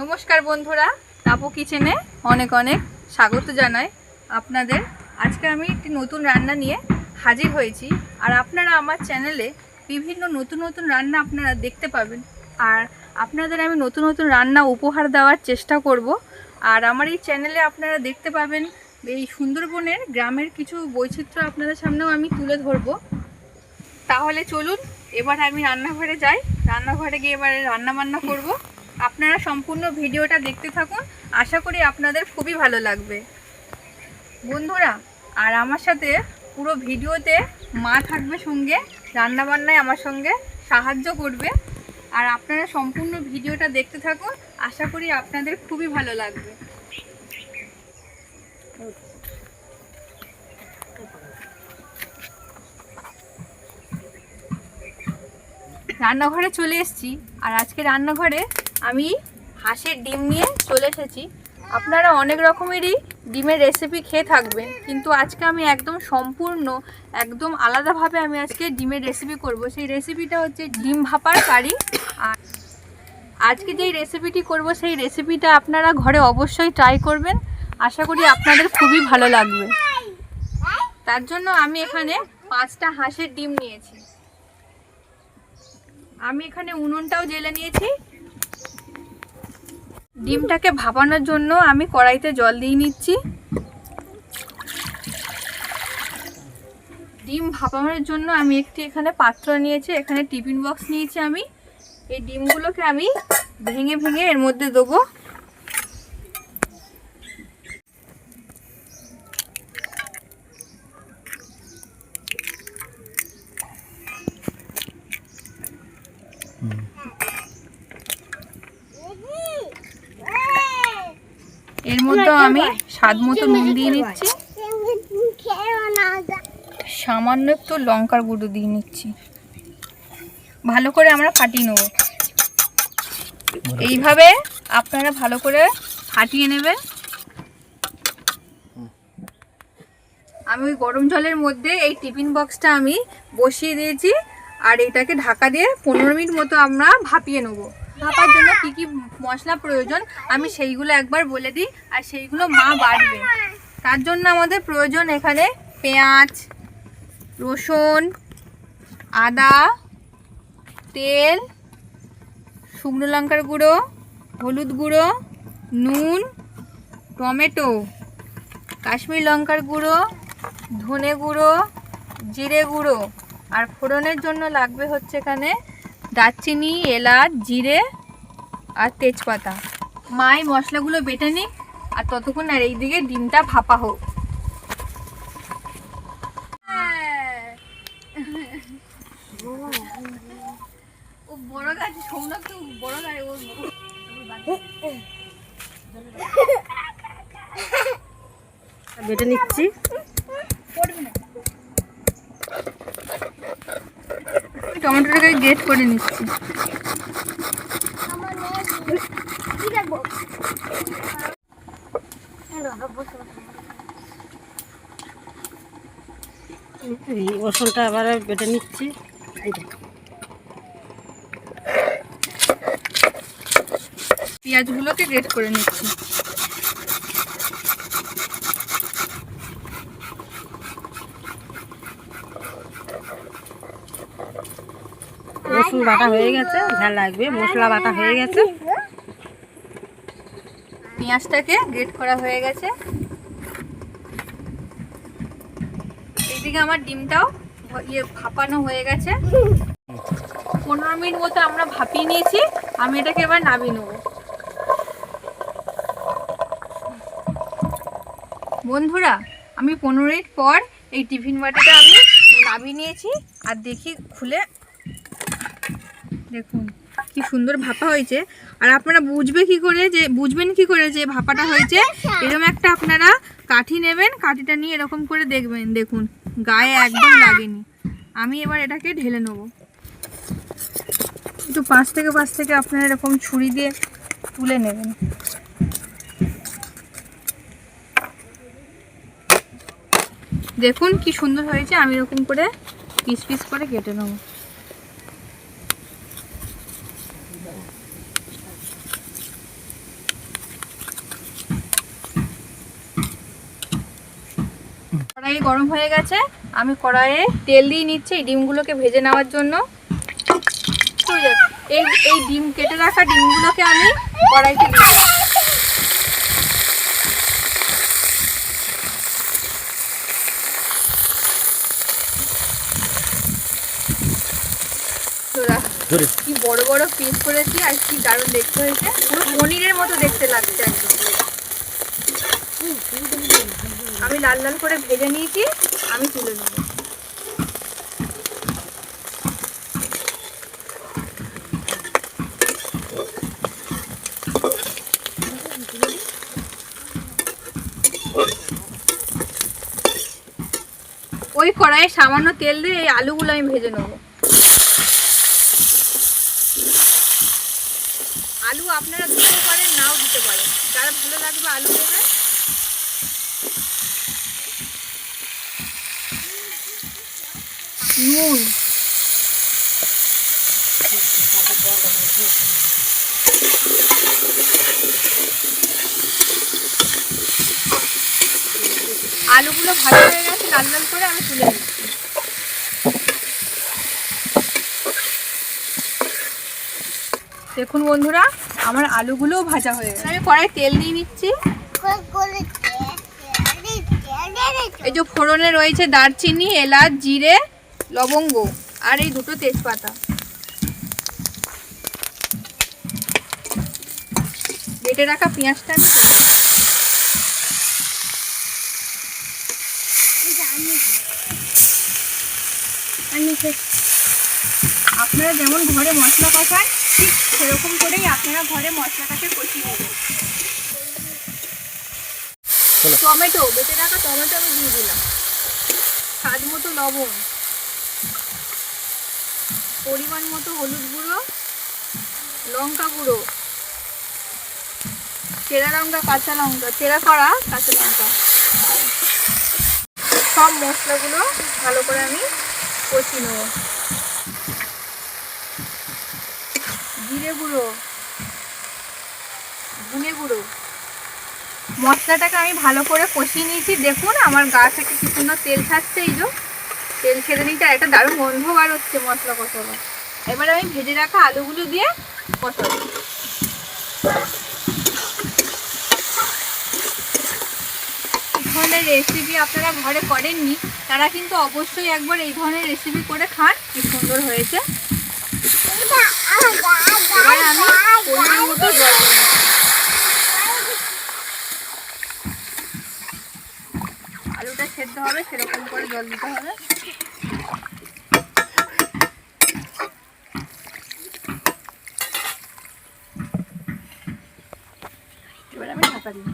নমস্কার বন্ধুরা, তাপো কিচেনে অনেক অনেক স্বাগত জানাই আপনাদের। আজকে আমি একটি নতুন রান্না নিয়ে হাজির হয়েছি আর আপনারা আমার চ্যানেলে বিভিন্ন নতুন নতুন রান্না আপনারা দেখতে পাবেন। আর আপনাদের আমি নতুন নতুন রান্না উপহার দেওয়ার চেষ্টা করব। আর আমার এই চ্যানেলে আপনারা দেখতে পাবেন এই সুন্দরবনের গ্রামের কিছু বৈচিত্র্য আপনাদের সামনেও আমি তুলে ধরবো। তাহলে চলুন, এবার আমি রান্নাঘরে যাই। রান্নাঘরে গিয়ে এবারে রান্না বান্না করব। আপনারা সম্পূর্ণ ভিডিওটা দেখতে থাকুন। আশা করি আপনাদের খুবই ভালো লাগবে। বন্ধুরা, আর আমার সাথে পুরো ভিডিওতে মা থাকবে সঙ্গে, রান্নাবান্নায় আমার সঙ্গে সাহায্য করবে। আর আপনারা সম্পূর্ণ ভিডিওটা দেখতে থাকুন, আশা করি আপনাদের খুবই ভালো লাগবে। রান্নাঘরে চলে এসেছি, আর আজকে রান্নাঘরে আমি হাঁসের ডিম নিয়ে চলে এসেছি। আপনারা অনেক রকমেরই ডিমের রেসিপি খেয়ে থাকবেন, কিন্তু আজকে আমি একদম সম্পূর্ণ, একদম আলাদাভাবে আমি আজকে ডিমের রেসিপি করব। সেই রেসিপিটা হচ্ছে ডিম ভাপার কারি। আর আজকে যেই রেসিপিটি করব, সেই রেসিপিটা আপনারা ঘরে অবশ্যই ট্রাই করবেন। আশা করি আপনাদের খুবই ভালো লাগবে। তার জন্য আমি এখানে পাঁচটা হাঁসের ডিম নিয়েছি। আমি এখানে উনুনটাও জেলে নিয়েছি। ডিমটাকে ভাপানোর জন্য আমি কড়াইতে জল দিয়ে নিচ্ছি। ডিম ভাপানোর জন্য আমি একটি এখানে পাত্র নিয়েছি, এখানে টিফিন বক্স নিয়েছি আমি। এই ডিমগুলোকে আমি ভেঙে ভেঙে এর মধ্যে দেবো। এর মধ্যে আমি স্বাদ মতো নুন দিয়ে নিচ্ছি। সামান্য একটু লঙ্কার গুঁড়ো দিয়ে নিচ্ছি। ভালো করে আমরা ফাটিয়ে নেব। এইভাবে আপনারা ভালো করে ফাটিয়ে নেবেন। আমি ওই গরম জলের মধ্যে এই টিফিন বক্সটা আমি বসিয়ে দিয়েছি। আর এটাকে ঢাকা দিয়ে পনেরো মিনিট মতো আমরা ভাপিয়ে নেব। ভাপার জন্য কি কি মশলা প্রয়োজন, আমি সেইগুলো একবার বলে দিই, আর সেইগুলো মা বাড়বে। তার জন্য আমাদের প্রয়োজন এখানে পেঁয়াজ, রসুন, আদা, তেল, শুকনো লঙ্কার গুঁড়ো, হলুদ গুঁড়ো, নুন, টমেটো, কাশ্মীর লঙ্কার গুঁড়ো, ধনে গুঁড়ো, জিরে গুঁড়ো। আর ফোড়নের জন্য লাগবে হচ্ছে এখানে দারচিনি, এলাচ, জিরে আর তেজপাতা। মা এই মশলাগুলো বেটে নিক আর ততক্ষণ আর এইদিকে ডিমটা ভাপা হোক। ও বড় গাছ তো বড় গাছ, ও বেটে নিচ্ছি। টমেটোটাকে গ্রেট করে নিচ্ছি। রসুনটা আবার বেটে নিচ্ছি। পেঁয়াজগুলোকে গ্রেট করে নিচ্ছি। রসুন বাটা হয়ে গেছে ঝাল লাগবে, মশলা বাটা হয়ে গেছে। পেঁয়াজটাকে গ্রেট করা হয়ে গেছে। এইদিকে আমার ডিমটাও ইয়ে ভাপানো হয়ে গেছে। পনেরো মিনিট মতো আমরা ভাপিয়ে নিয়েছি, আমি এটাকে এবার নামিয়ে নেব। বন্ধুরা, আমি পনেরো মিনিট পর এই টিফিন বাটিটা আমি নামিয়ে নিয়েছি, আর দেখি খুলে দেখুন, কি সুন্দর ভাপা হয়েছে। আর আপনারা বুঝবে কি করে যে, বুঝবেন কি করে যে ভাপাটা হয়েছে? এরকম একটা আপনারা কাঠি নেবেন, কাঠিটা নিয়ে এরকম করে দেখবেন। দেখুন, গায়ে একদম লাগেনি। আমি এবার এটাকে ঢেলে নেব। একটু পাঁচ থেকে পাঁচ থেকে আপনারা এরকম ছুরি দিয়ে তুলে নেবেন। দেখুন কি সুন্দর হয়েছে, আমি এরকম করে পিস পিস করে কেটে নেব। কড়াই গরম হয়ে গেছে, আমি কড়াইয়ে তেল দিয়ে নিচ্ছি এই ডিমগুলোকে ভেজে নেওয়ার জন্য। এই এই ডিম কেটে রাখা ডিমগুলোকে আমি কড়াইতে দিচ্ছি। কি বড় বড় পিস করেছি আর কি দারুণ দেখতে হয়েছে। পুরো পনিরের মতো দেখতে লাগছে একদম আমি লাল লাল করে ভেজে নিয়েছি, আমি তুলে নেব। ওই কড়াইয়ে সামান্য তেল দিয়ে এই আলুগুলো আমি ভেজে নেব আলু আপনারা দিতে পারেন নাও দিতে পারেন। যারা ভালো লাগবে আলু দেবেন নুন। আলুগুলো ভালো হয়ে গেছে লাল লাল করে আমি তুলে নিচ্ছি। দেখুন বন্ধুরা আমার আলুগুলোও ভাজা হয়ে গেছে। আমি কড়াই তেল দিয়ে নিচ্ছি। এই যে ফোড়নে রয়েছে দারচিনি এলাচ জিরে লবঙ্গ আর এই দুটো তেজপাতা। বেটে রাখা পেঁয়াজটা আমি। আপনারা যেমন ঘরে মশলা কষান ঠিক সেরকম করেই আপনারা ঘরে মশলাটাকে কষিয়ে নেবেন। টমেটো বেটে রাখা টমেটো আমি দিয়ে দিলাম। স্বাদ মতো লবণ। পরিমাণ মতো হলুদ গুঁড়ো লঙ্কা গুঁড়ো। চেরা লঙ্কা কাঁচা লঙ্কা চেরা করা কাঁচা লঙ্কা। সব মশলাগুলো ভালো করে আমি কষিয়ে নেব। গুঁড়ো। গুঁড়ো। মশলাটাকে আমি ভালো করে কষিয়ে নিয়েছি। দেখুন, আমার গা থেকে কি সুন্দর তেল ছাড়ছে এই যে। তেল ছেড়ে নিতে একটা দারুণ গন্ধ বার হচ্ছে মশলা কষানো এবার আমি ভেজে রাখা আলুগুলো দিয়ে কষাবো। ধরনের রেসিপি আপনারা ঘরে করেননি, তারা কিন্তু অবশ্যই একবার এই ধরনের রেসিপি করে খান, কি সুন্দর হয়েছে। আলুটা সেদ্ধ হবে সেরকম করে জল দিতে হবে। এবার আমি ঢাকা দিই।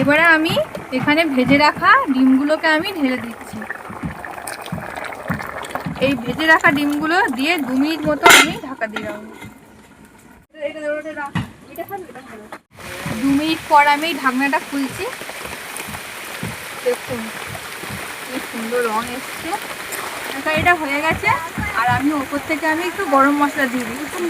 এবারে আমি এখানে ভেজে রাখা ডিমগুলোকে আমি ঢেলে দিচ্ছি। এই ভেজে রাখা ডিমগুলো দিয়ে দু মিনিট মতো আমি ঢাকা দিয়ে রাখব। দু মিনিট পর আমি ঢাকনাটা খুলছি। দেখুন, কি সুন্দর রং এসছে। এখন এটা হয়ে গেছে। আর আমি ওপর থেকে আমি একটু গরম মশলা দিয়ে দিচ্ছি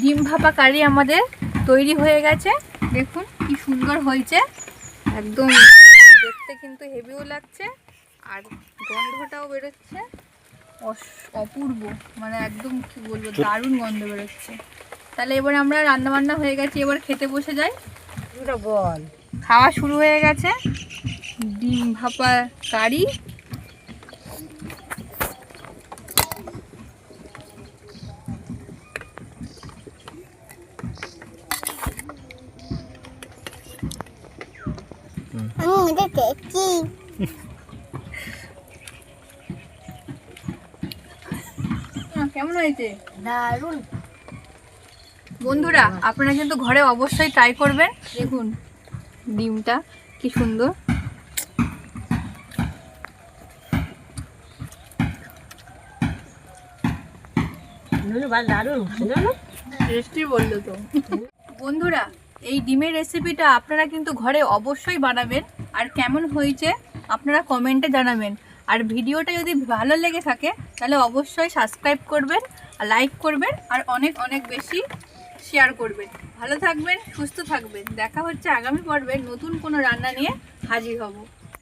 ডিম ভাপা কারি আমাদের তৈরি হয়ে গেছে। দেখুন কি সুন্দর হয়েছে। একদম দেখতে কিন্তু হেভিও লাগছে আর গন্ধটাও বেরোচ্ছে। অস- অপূর্ব। মানে একদম কি বলব দারুণ গন্ধ বেরোচ্ছে। তাহলে এবার আমরা রান্না বান্না হয়ে গেছে। এবার খেতে বসে যাই। বল। খাওয়া শুরু হয়ে গেছে। ডিম ভাপা কারি। আহ, কেমন হয়েছে? দারুণ। বন্ধুরা আপনারা কিন্তু ঘরে অবশ্যই ট্রাই করবেন। দেখুন ডিমটা কি সুন্দর। দারুণ। টেস্টি বলল তো। বন্ধুরা এই ডিমের রেসিপিটা আপনারা কিন্তু ঘরে অবশ্যই বানাবেন। আর কেমন হয়েছে আপনারা কমেন্টে জানাবেন। আর ভিডিওটা যদি ভালো লেগে থাকে, তাহলে অবশ্যই সাবস্ক্রাইব করবেন, আর লাইক করবেন, আর অনেক অনেক বেশি শেয়ার করবেন। ভালো থাকবেন, সুস্থ থাকবেন। দেখা হচ্ছে আগামী পর্বে নতুন কোনো রান্না নিয়ে হাজির হব।